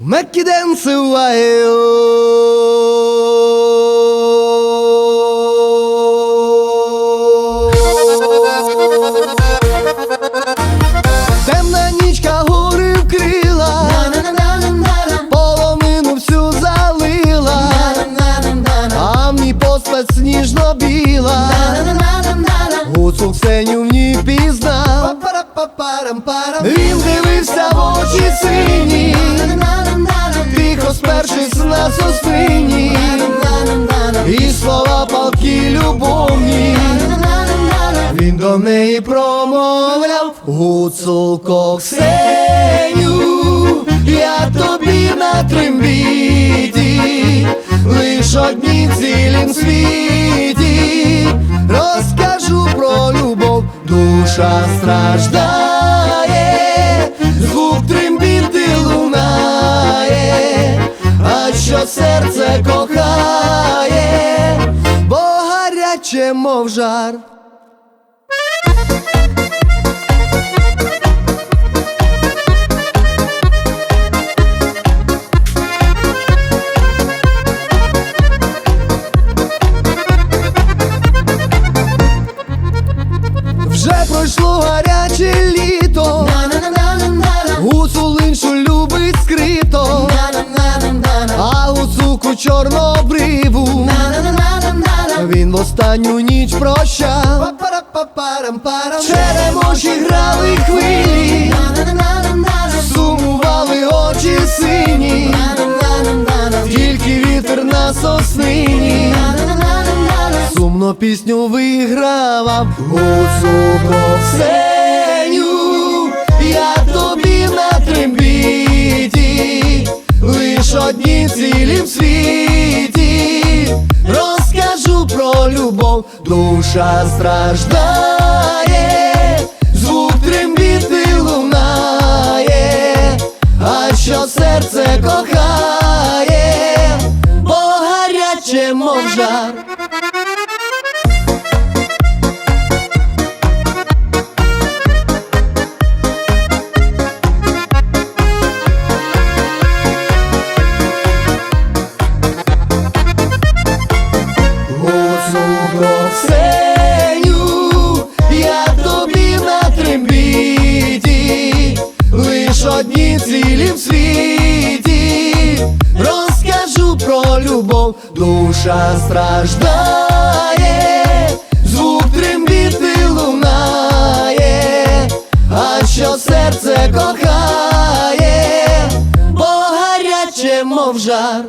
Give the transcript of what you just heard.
Меккіденси Темна нічка гори вкрила, полонину всю залила, а постать сніжно біла, гуцул Ксеню в ній пізнав. Він дивився в очі спершись на і слова палки любовні. Він до неї промовляв Гуцулко Ксеню, я тобі на трембіті, лиш одні в цілім світі, розкажу про любов, душа страждає, кохає, бо гаряче, мов жар. Гуцуку чорнобриву він в останню ніч прощав. Черемоші грали хвилі, сумували очі сині, тільки вітер на соснині. Сумно пісню вигравав. Гуцуко Ксеню, я тобі на трембіті, лиш одні цілі в світі, душа страждає, звук трембіти лунає, а що серце кохає, бо гаряче, мов жар. Гуцулко Ксеню, я тобі на трембіті, лиш одні цілі в світі, розкажу про любов, душа страждає, звук трембіти лунає, а що серце кохає, бо гаряче, мов жар.